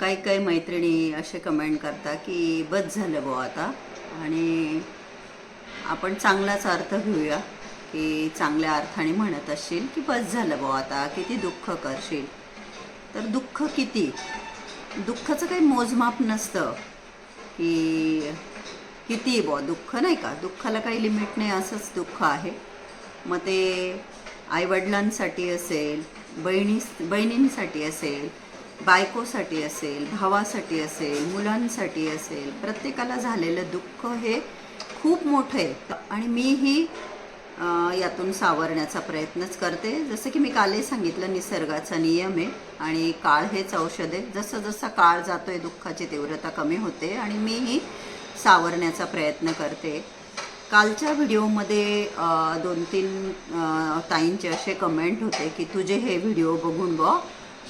काही काही मैत्रिणी असे कमेंट करता की बस झालं बुवा आता. आणि आपण चांगलाच अर्थ घेऊया की चांगल्या अर्थाने म्हणत असशील की बस झालं बुवा आता किती दुःख करशील. तर दुःख किती? दुःखाचं काही मोजमाप नसतं की किती बुवा दुःख नाही का? दुःखाला काही लिमिट नाही असंच दुःख आहे. मग ते आईवडिलांसाठी असेल बहिणी बहिणींसाठी असेल बायकोसाठी असेल भावासाठी असेल मुलांसाठी असेल प्रत्येकाला झालेलं दुःख हे खूप मोठं आहे. आणि मीही यातून सावरण्याचा प्रयत्नच करते. जसं की मी कालही सांगितलं निसर्गाचा नियम आहे आणि काळ हेच औषध आहे. जसं जसा काळ जातो आहे दुःखाची तीव्रता कमी होते आणि मीही सावरण्याचा प्रयत्न करते. कालच्या व्हिडिओमध्ये दोन तीन ताईंचे असे कमेंट होते की तुझे हे व्हिडिओ बघून बघ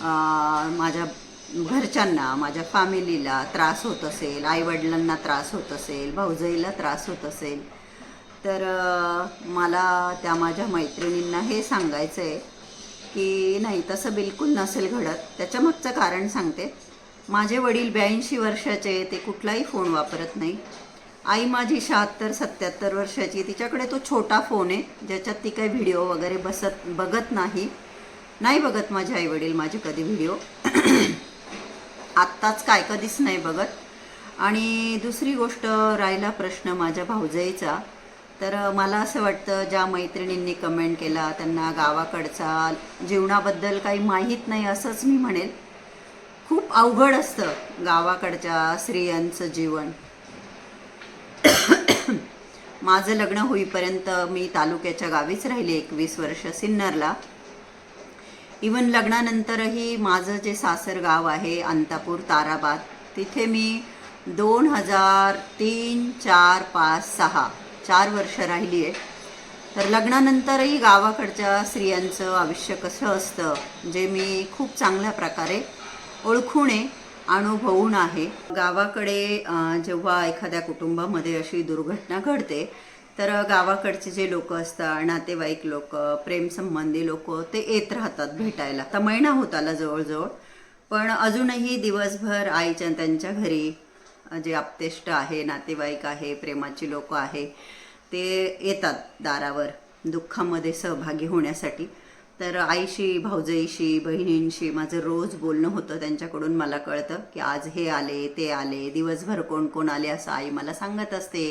माझ्या घरच्यांना माझ्या फॅमिलीला त्रास होत असेल आईवडिलांना त्रास होत असेल भाऊजाईला त्रास होत असेल तर मला त्या माझ्या मैत्रिणींना हे सांगायचं आहे की नाही तसं बिलकुल नसेल घडत. त्याच्यामागचं कारण सांगते. माझे वडील ब्याऐंशी वर्षाचे ते कुठलाही फोन वापरत नाही. आई माझी शहात्तर सत्याहत्तर वर्षाची तिच्याकडे तो छोटा फोन आहे ज्याच्यात ती काही व्हिडिओ वगैरे बसत बघत नाही. नाही बघत माझे आई वडील माझे कधी व्हिडिओ आत्ताच काय कधीच नाही बघत. आणि दुसरी गोष्ट राहिला प्रश्न माझ्या भाऊजाईचा. तर मला असं वाटतं ज्या मैत्रिणींनी कमेंट केला त्यांना गावाकडचा जीवनाबद्दल काही माहीत नाही असंच मी म्हणेल खूप अवघड असतं गावाकडच्या स्त्रियांचं जीवन. माझं लग्न होईपर्यंत मी तालुक्याच्या गावीच राहिले एकवीस वर्ष सिन्नरला. इवन लग्नानंतरही माझं जे सासर गाव आहे अंतापूर ताराबाद तिथे मी दोन हजार तीन चार पाच सहा चार वर्ष राहिली आहे. तर लग्नानंतरही गावाकडच्या स्त्रियांचं आयुष्य कसं असतं जे मी खूप चांगल्या प्रकारे ओळखून आहे अनुभवून आहे. गावाकडे जेव्हा एखाद्या कुटुंबामध्ये अशी दुर्घटना घडते तर गावाकडचे जे लोक असतात नातेवाईक लोक प्रेमसंबंधी लोक ते येत राहतात भेटायला. आता महिना होत आला जवळजवळ पण अजूनही दिवसभर आईच्या त्यांच्या घरी जे आपतेष्ट आहे नातेवाईक आहे प्रेमाची लोक आहे ते येतात दारावर दुःखामध्ये सहभागी होण्यासाठी. तर आईशी भाऊजाईशी बहिणींशी माझं रोज बोलणं होतं त्यांच्याकडून मला कळतं की आज हे आले ते आले दिवसभर कोण कोण आले असं आई मला सांगत असते.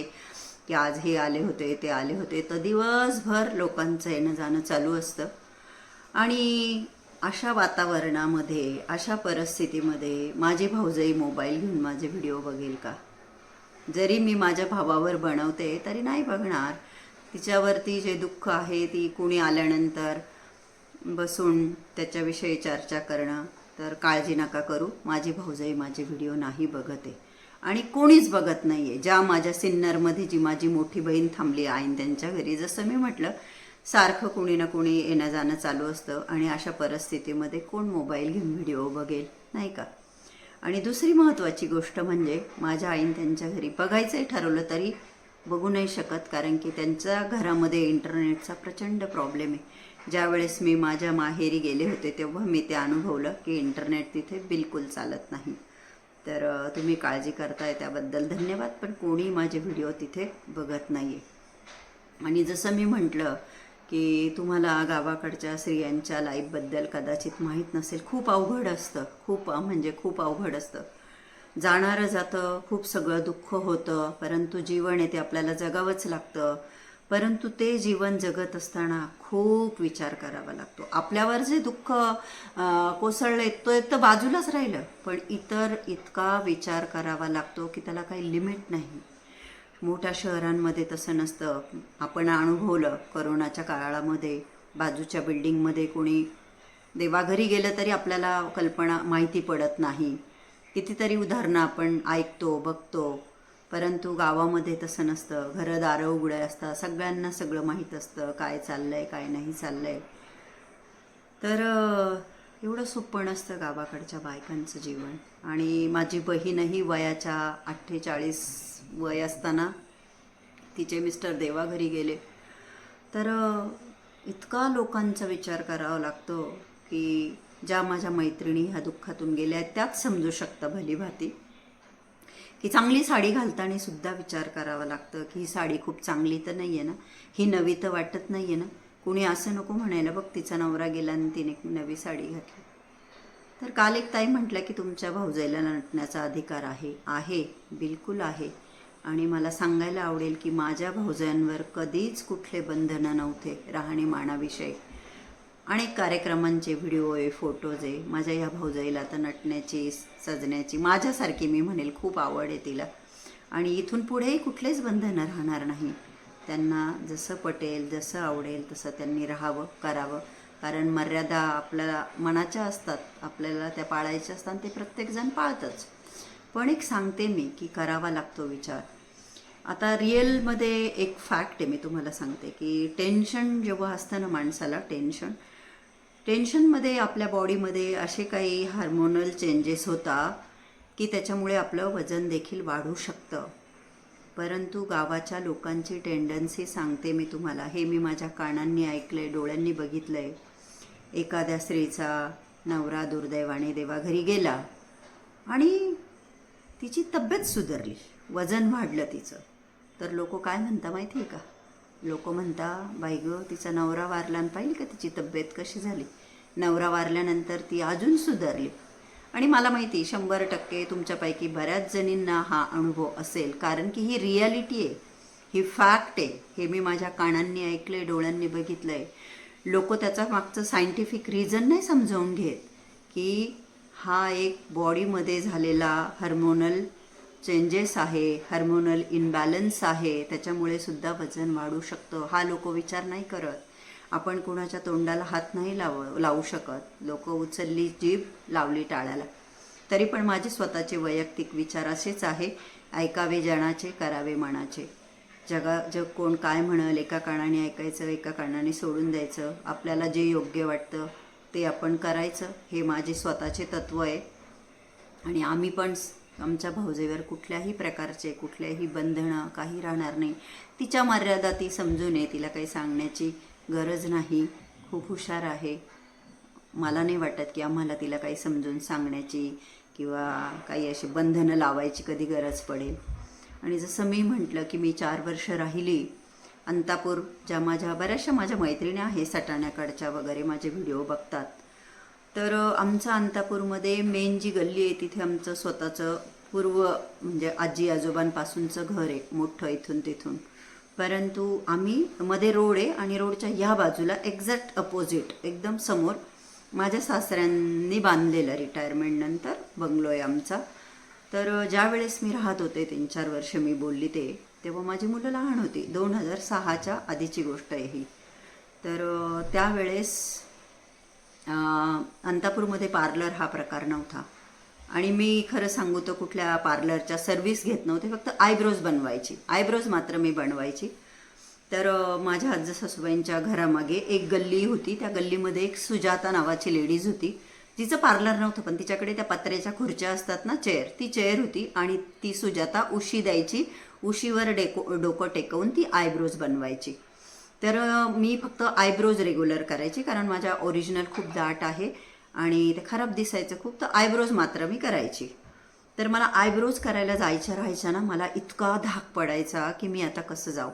की आज हे आले होते ते आले होते. तर दिवसभर लोकांचं येणं जाणं चालू असतं. आणि अशा वातावरणामध्ये अशा परिस्थितीमध्ये माझी भाऊजाई मोबाईल घेऊन माझे व्हिडिओ बघेल का? जरी मी माझ्या भावावर बनवते तरी नाही बघणार. तिच्यावरती जे दुःख आहे ती कुणी आल्यानंतर बसून त्याच्याविषयी चर्चा करणं तर काळजी नका करू. माझी भाऊजाई माझे व्हिडिओ नाही बघत. आणि कोणीच बघत नाही आहे ज्या माझ्या सिन्नरमध्ये जी माझी मोठी बहीण थांबली आहे त्यांच्या घरी जसं मी म्हटलं सारखं कुणी ना कुणी येणं जाणं चालू असतं आणि अशा परिस्थितीमध्ये कोण मोबाईल घेऊन व्हिडिओ बघेल नाही का? आणि दुसरी महत्त्वाची गोष्ट म्हणजे माझ्या आईन त्यांच्या घरी बघायचंही ठरवलं तरी बघू नाही शकत कारण की त्यांच्या घरामध्ये इंटरनेटचा प्रचंड प्रॉब्लेम आहे. ज्यावेळेस मी माझ्या माहेरी गेले होते तेव्हा मी ते अनुभवलं की इंटरनेट तिथे बिलकुल चालत नाही. तर तुम्ही काळजी करताय त्याबद्दल. धन्यवाद पण कोणी माझे व्हिडिओ तिथे बघत नाही आहे आणि जसं मी म्हटलं की तुम्हाला गावाकडच्या स्त्रियांच्या लाईफबद्दल कदाचित माहीत नसेल खूप अवघड असतं. खूप म्हणजे खूप अवघड असतं. जाणारं जातं खूप सगळं दुःख होतं परंतु जीवन आहे ते आपल्याला जगावंच लागतं. परंतु ते जीवन जगत असताना खूप विचार करावा लागतो. आपल्यावर जे दुःख कोसळलं तो तर बाजूलाच राहिलं पण इतर इतका विचार करावा लागतो की त्याला काही लिमिट नाही. मोठ्या शहरांमध्ये तसं नसतं. आपण अनुभवलं करोनाच्या काळामध्ये बाजूच्या बिल्डिंगमध्ये कोणी देवाघरी गेलं तरी आपल्याला कल्पना माहिती पडत नाही. कितीतरी उदाहरणं आपण ऐकतो बघतो. परंतु गावामध्ये तसं नसतं. घरं दारं उघडे असतात. सगळ्यांना सगळं माहीत असतं. काय चाललं आहे काय नाही चाललं आहे तर एवढं सोपं नसतं गावाकडच्या बायकांचं जीवन. आणि माझी बहीणही वयाच्या अठ्ठेचाळीस वय असताना तिचे मिस्टर देवाघरी गेले. तर इतका लोकांचा विचार करावा लागतो की ज्या माझ्या मैत्रिणी ह्या दुःखातून गेल्या आहेत त्याच समजू शकतं भलीभाती. की चांगली साडी घालताना सुद्धा विचार करावा लागतं की ही साडी खूप चांगली तर नाही आहे ना? ही नवी तर वाटत नाही आहे ना? कुणी असं नको म्हणायला बघ तिचा नवरा गेला आणि तिने नवी साडी घातली. तर काल एक ताई म्हटलं की तुमच्या भाऊजाईला नटण्याचा अधिकार आहे आहे बिलकुल आहे. आणि मला सांगायला आवडेल की माझ्या भाऊजायांवर कधीच कुठले बंधनं नव्हते राहणीमानाविषयी अनेक कार्यक्रमांचे व्हिडिओ आहे फोटोज आहे माझ्या ह्या भाऊजाईला तर नटण्याची सजण्याची माझ्यासारखी मी म्हणेल खूप आवड आहे तिला. आणि इथून पुढेही कुठलेच बंधनं राहणार नाही. त्यांना जसं पटेल जसं आवडेल तसं त्यांनी राहावं करावं. कारण मर्यादा आपल्याला मनाच्या असतात आपल्याला त्या पाळायच्या असतात ते प्रत्येकजण पाळतच. पण एक सांगते मी की करावा लागतो विचार. आता रिअलमध्ये एक फॅक्ट आहे मी तुम्हाला सांगते की टेन्शन जेव्हा असतं ना माणसाला टेन्शन टेन्शनमध्ये आपल्या बॉडीमध्ये असे काही हार्मोनल चेंजेस होता की त्याच्यामुळे आपलं वजन देखील वाढू शकतं. परंतु गावाच्या लोकांची टेंडन्सी सांगते मी तुम्हाला. हे मी माझ्या कानांनी ऐकलं आहे डोळ्यांनी बघितलं आहे एखाद्या स्त्रीचा नवरा दुर्दैवाने देवाघरी गेला आणि तिची तब्येत सुधारली. वजन वाढलं तिचं. तर लोक काय म्हणता माहिती आहे का? लोक म्हणता बाई गं तिचा नवरा वारला आणि पाहिली का तिची तब्येत कशी झाली? नवरा वारल्यानंतर ती अजून सुधारली. आणि मला माहिती आहे, शंभर टक्के तुमच्यापैकी बऱ्याच जणींना हा अनुभव असेल कारण की ही रियालिटी आहे. ही फॅक्ट आहे. हे मी माझ्या कानांनी ऐकलं आहे डोळ्यांनी बघितलं आहे लोक त्याचा मागचं सायंटिफिक रिझन नाही समजावून घेत की हा एक बॉडीमध्ये झालेला हार्मोनल चेंजेस आहे हार्मोनल इनबॅलन्स आहे त्याच्यामुळे सुद्धा वजन वाढू शकतं. हा लोक विचार नाही करत. आपण कुणाच्या तोंडाला हात नाही लाव लावू शकत. लोक उचलली जीभ लावली टाळ्याला. तरी पण माझे स्वतःचे वैयक्तिक विचार असेच आहे. ऐकावे जणाचे करावे मनाचे. जगा जग कोण काय म्हणेल एका कानाने ऐकायचं एका कानाने सोडून द्यायचं. आपल्याला जे योग्य वाटतं ते आपण करायचं. हे माझे स्वतःचे तत्त्व आहे. आणि आम्ही पण आमच्या भाऊजेवर कुठल्याही प्रकारचे कुठल्याही बंधनं काही राहणार नाही. तिच्या मर्यादा ती समजून नये तिला काही सांगण्याची गरज नाही. खूप हुशार आहे. मला नाही वाटत की आम्हाला तिला काही समजून सांगण्याची किंवा काही अशी बंधनं लावायची कधी गरज पडेल. आणि जसं मी म्हटलं की मी चार वर्ष राहिली अंतापूर ज्या माझ्या बऱ्याचशा माझ्या मैत्रिणी आहे सटाण्याकडच्या वगैरे माझे व्हिडिओ बघतात. तर आमचं अंतापूरमध्ये मेन जी गल्ली आहे तिथे आमचं स्वतःचं पूर्व म्हणजे आजी आजोबांपासूनचं घर आहे मोठं इथून तिथून. परंतु आम्ही मध्ये रोड आहे आणि रोडच्या ह्या बाजूला एक्झॅक्ट अपोजिट एकदम समोर माझ्या सासऱ्यांनी बांधलेलं रिटायरमेंटनंतर बंगलो आहे आमचा. तर ज्यावेळेस ज्या वेळेस मी राहत होते तीन चार वर्ष मी बोलली ते तेव्हा माझी मुलं लहान होती. दोन हजार सहाच्या आधीची गोष्ट आहे ही. तर त्यावेळेस अंतापूरमध्ये पार्लर हा प्रकार नव्हता. आणि मी खरं सांगू तर कुठल्या पार्लरच्या सर्व्हिस घेत नव्हते फक्त आयब्रोज बनवायची. आयब्रोज मात्र मी बनवायची. तर माझ्या आजी सासूबाईंच्या घरामागे एक गल्ली होती. त्या गल्लीमध्ये एक सुजाता नावाची लेडीज होती. तिचं पार्लर नव्हतं पण तिच्याकडे त्या पत्र्याच्या खुर्च्या असतात ना चेअर. ती चेअर होती आणि ती सुजाता उशी द्यायची. उशीवर डेको डोकं टेकवून ती आयब्रोज बनवायची. तर मी फक्त आयब्रोज रेग्युलर करायची कारण माझ्या ओरिजिनल खूप दाट आहे आणि ते खराब दिसायचं खूप तर आयब्रोज मात्र मी करायची. तर मला आयब्रोज करायला जायच्या राहायच्या ना मला इतका धाक पडायचा की मी आता कसं जाऊ.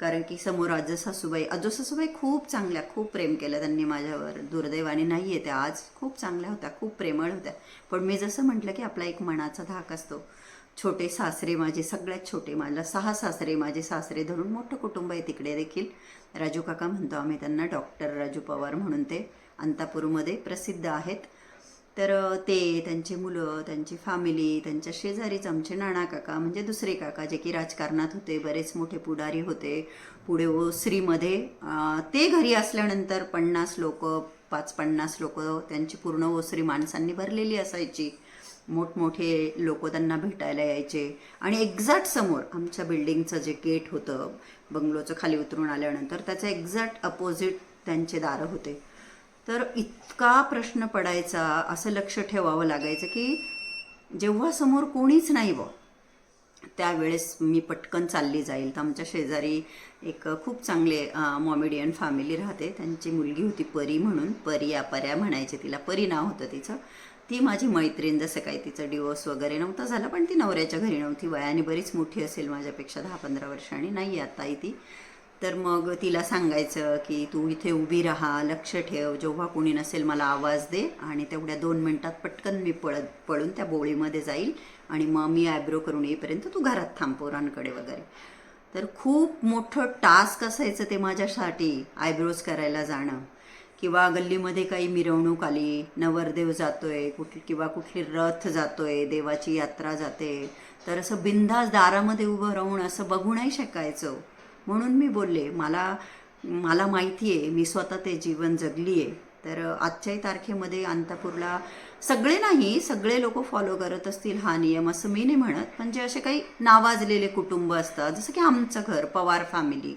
कारण की समोर आजो सासूबाई आजो सासूबाई खूप चांगल्या खूप प्रेम केलं त्यांनी माझ्यावर. दुर्दैवाने नाही आहे त्या आज खूप चांगल्या होत्या खूप प्रेमळ होत्या. पण मी जसं म्हटलं की आपला एक मनाचा धाक असतो. छोटे सासरे माझे सगळ्यात छोटे मला सहा सासरे माझे सासरे धरून मोठं कुटुंब आहे तिकडे देखील. राजू काका म्हणतो आम्ही त्यांना डॉक्टर राजू पवार म्हणून ते अंतापूरमध्ये प्रसिद्ध आहेत. तर ते त्यांची मुलं त्यांची फॅमिली त्यांच्या शेजारीच आमचे नाना काका म्हणजे दुसरे काका जे की राजकारणात होते बरेच मोठे पुढारी होते. पुढे ओसरीमध्ये ते घरी असल्यानंतर पन्नास लोक पाच पन्नास लोक त्यांची पूर्ण ओसरी माणसांनी भरलेली असायची. मोठमोठे लोक त्यांना भेटायला यायचे. आणि एक्झॅक्ट समोर आमच्या बिल्डिंगचं जे गेट होतं बंगलोचं खाली उतरून आल्यानंतर त्याचं एक्झॅक्ट अपोजिट त्यांचे दारं होते. तर इतका प्रश्न पडायचा असं लक्ष ठेवावं लागायचं की जेव्हा समोर कोणीच नाही व त्यावेळेस मी पटकन चालली जाईल. तर आमच्या शेजारी एक खूप चांगले मॉमेडियन फॅमिली राहते. त्यांची मुलगी होती परी म्हणून परी या पर्या म्हणायचे तिला. परी नाव होतं तिचं. ती माझी मैत्रीण जसं काही तिचं डिवोर्स वगैरे नव्हता झाला पण ती नवऱ्याच्या घरी नव्हती. वयाने बरीच मोठी असेल माझ्यापेक्षा दहा पंधरा वर्षांनी. नाही आताही ती. तर मग तिला सांगायचं की तू इथे उभी राहा लक्ष ठेव. जेव्हा कोणी नसेल मला आवाज दे. आणि तेवढ्या दोन मिनटात पटकन मी पळत पळून त्या बोळीमध्ये जाईल. आणि मग मी आयब्रो करून येईपर्यंत तू घरात थांब पोरांकडे वगैरे. तर खूप मोठं टास्क असायचं ते माझ्यासाठी आयब्रोज करायला जाणं. किंवा गल्लीमध्ये काही मिरवणूक आली नवरदेव जातोय कुठ किंवा कुठली रथ जातोय देवाची यात्रा जाते तर असं बिंदास दारामध्ये उभं राहून असं बघू नाही शकायचं. म्हणून मी बोलले मला मला माहिती आहे मी स्वतः ते जीवन जगली आहे तर आजच्याही तारखेमध्ये अंतापूरला सगळे नाही सगळे लोक फॉलो करत असतील हा नियम असं मी नाही म्हणत. पण जे असे काही नावाजलेले कुटुंब असतात जसं की आमचं घर पवार फॅमिली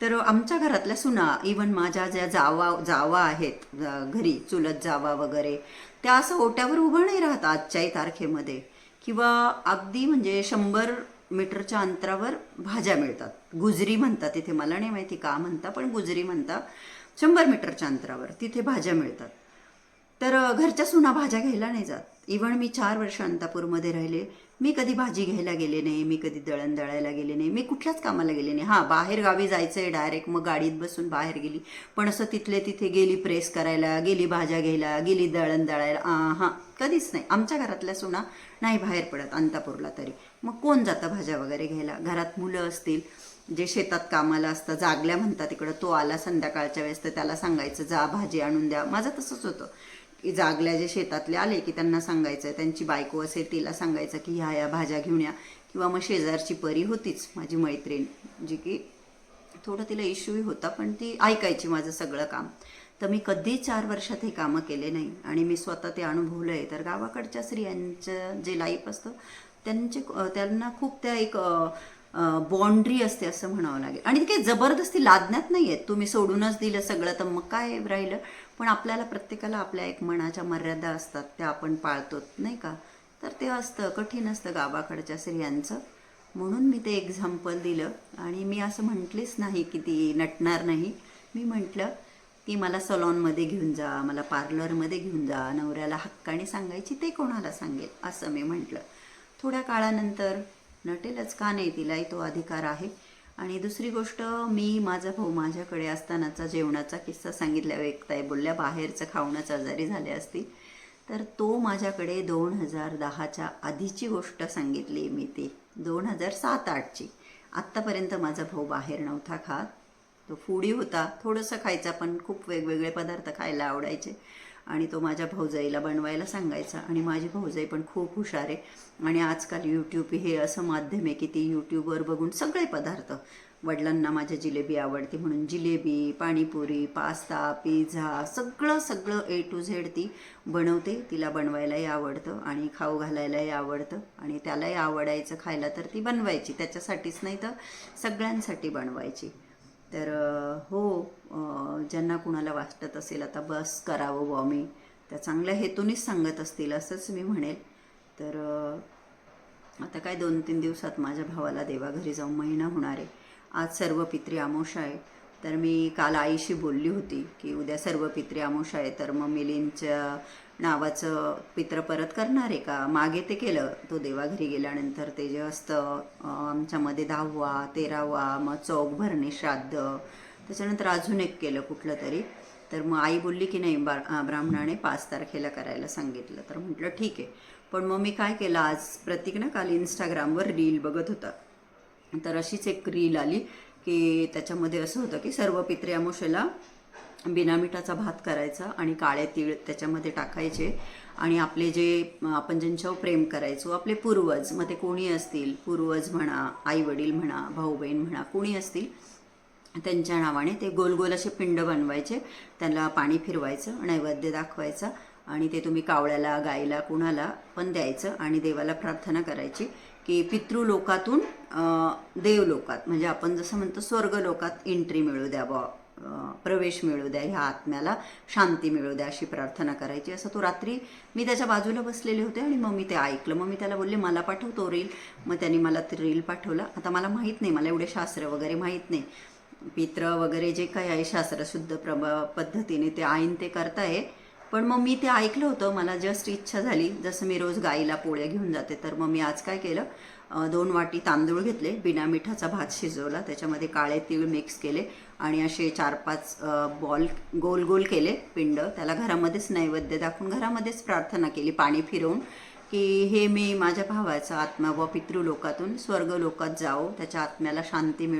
तर आमच्या घरातल्या सुना इवन माझ्या ज्या जावा जावा आहेत घरी चुलत जावा वगैरे त्या असं ओट्यावर उभं नाही राहत आजच्याही तारखेमध्ये. किंवा अगदी म्हणजे शंभर मीटरच्या अंतरावर भाज्या मिळतात. गुजरी म्हणतात तिथे मला नाही माहिती का म्हणता पण गुजरी म्हणता शंभर मीटरच्या अंतरावर तिथे भाज्या मिळतात. तर घरच्या सुना भाज्या घ्यायला नाही जात. इवन मी चार वर्ष अंतापूरमध्ये राहिले. मी कधी भाजी घ्यायला गेले नाही मी कधी दळण दळायला गेले नाही मी कुठल्याच कामाला गेले नाही. हां बाहेर गावी जायचं आहे डायरेक्ट मग गाडीत बसून बाहेर गेली. पण असं तिथले तिथे गेली प्रेस करायला गेली भाज्या घ्यायला गेली दळण दळायला. हां कधीच नाही. आमच्या घरातल्या सुना नाही बाहेर पडत अंतापूरला तरी. मग कोण जातं भाज्या वगैरे घ्यायला? घरात मुलं असतील. जे शेतात कामाला असतं जागल्या म्हणतात तिकडं तो आला संध्याकाळच्या वेळेस तर त्याला सांगायचं जा भाजी आणून द्या. माझं तसंच होतं. जागल्या जे शेतातले आले की त्यांना सांगायचं त्यांची बायको असेल तिला सांगायचं की ह्या ह्या भाज्या घेऊन या. किंवा मग शेजारची परी होतीच माझी मैत्रीण जी की थोडं तिला इश्यूही होता पण ती ऐकायची माझं सगळं काम. तर मी कधी चार वर्षात हे कामं केले नाही. आणि मी स्वतः ते अनुभवलं आहे तर गावाकडच्या स्त्रियांचं जे लाईफ असतं त्यांचे त्यांना खूप त्या एक बाँड्री असते असं म्हणावं लागेल. आणि ती काही जबरदस्ती लादण्यात नाही आहेत तुम्ही सोडूनच दिलं सगळं तर मग काय राहिलं? पण आपल्याला प्रत्येकाला आपल्या एक मनाच्या मर्यादा असतात त्या आपण पाळतो नाही का? तर ते असतं कठीण असतं गावाकडच्या स्त्रियांचं. म्हणून मी ते एक्झाम्पल दिलं. आणि मी असं म्हटलीच नाही की ती नटणार नाही. मी म्हटलं की मला सलॉनमध्ये घेऊन जा मला पार्लरमध्ये घेऊन जा नवऱ्याला हक्काने सांगायची ते कोणाला सांगेल? असं मी म्हटलं. थोड्या काळानंतर नटेलच का नाही तिलाही तो अधिकार आहे. आणि दुसरी गोष्ट मी माझा भाऊ माझ्याकडे असतानाचा जेवणाचा किस्सा सांगितल्यावर एक बोलल्या बाहेरचं खाऊनच आजारी झाले असतील. तर तो माझ्याकडे दोन हजार दहाच्या आधीची गोष्ट सांगितली मी ती दोन हजार सात आठची. आत्तापर्यंत माझा भाऊ बाहेर नव्हता खात. तो फुडी होता थोडंसं खायचा पण खूप वेगवेगळे पदार्थ खायला आवडायचे. आणि तो माझ्या भाऊजाईला बनवायला सांगायचा. आणि माझी भाऊजाई पण खूप हुशार आहे. आणि आजकाल यूट्यूब हे असं माध्यम आहे की ती यूट्यूबवर बघून सगळे पदार्थ वडिलांना माझ्या जिलेबी आवडते म्हणून जिलेबी पाणीपुरी पास्ता पिझ्झा सगळं सगळं ए टू झेड ती बनवते. तिला बनवायलाही आवडतं आणि खाऊ घालायलाही आवडतं. आणि त्यालाही आवडायचं खायला तर ती बनवायची. त्याच्यासाठीच नाही तर सगळ्यांसाठी बनवायची. तर हो ज्यांना कुणाला वाटत असेल आता बस करावं बुवा मी त्या चांगल्या हेतूनेच सांगत असतील असंच मी म्हणेल. तर आता काय दोन तीन दिवसात माझ्या भावाला देवाघरी जाऊन महिना होणार आहे. आज सर्व पित्री आमोशा आहे. तर मी काल आईशी बोलली होती की उद्या सर्व पित्री आमोशा आहे. तर मग मिलिंदच्या नावाचं पित्र परत करणार आहे का? मागे ते केलं. तो देवाघरी गेल्यानंतर ते जे असतं आमच्यामध्ये दहावा तेरावा मग चौक भरणे श्राद्ध त्याच्यानंतर अजून एक केलं कुठलं तरी. तर मग आई बोलली की नाही बा ब्राह्मणाने पाच तारखेला करायला सांगितलं. तर म्हटलं ठीक आहे. पण मग मी काय केलं आज प्रतीक ना काल इंस्टाग्रामवर रील बघत होता. तर अशीच एक रील आली की त्याच्यामध्ये असं होतं की सर्व पित्रे अमोशेला बिना मिठाचा भात करायचा आणि काळे तीळ त्याच्यामध्ये टाकायचे. आणि आपले जे आपण ज्यांच्यावर प्रेम करायचो आपले पूर्वज मग ते कोणी असतील? पूर्वज म्हणा आई वडील म्हणा भाऊ बहीण म्हणा कोणी असतील? त्यांच्या नावाने ते गोल गोल असे पिंड बनवायचे. त्याला पाणी फिरवायचं नैवेद्य दाखवायचा आणि ते तुम्ही कावळ्याला गायीला कुणाला पण द्यायचं आणि देवाला प्रार्थना करायची की पितृलोकातून देवलोकात म्हणजे आपण जसं म्हणतो स्वर्गलोकात एंट्री मिळू द्या बुवा. प्रवेश मिळू द्या ह्या आत्म्याला शांती मिळू द्या अशी प्रार्थना करायची. असं तो रात्री मी त्याच्या बाजूला बसलेले होते आणि मग मी ते ऐकलं. मग मी त्याला बोलले मला पाठव तो रील. मग त्याने मला ते रील पाठवला. आता मला माहीत नाही मला एवढे शास्त्र वगैरे माहीत नाही. पित्र वगैरे जे काही आहे शास्त्रशुद्ध प्रभ पद्धतीने ते आईन ते करताय. पण मग मी ते ऐकलं होतं मला जस्ट इच्छा झाली. जसं मी रोज गाईला पोळ्या घेऊन जाते तर मग मी आज काय केलं? दोन वाटी तांदूळ घेतले बिना मिठाचा भात शिजवला. त्याच्यामध्ये काळे तीळ मिक्स केले. आणि असे चार पाच बॉल गोल गोल केले पिंड. त्याला घरामध्येच नैवेद्य दाखवून घरामध्येच प्रार्थना केली पाणी फिरवून की हे मी माझ्या भावाचा आत्मा व पितृलोकातून स्वर्ग लोकात त्याच्या आत्म्याला शांती मिळो.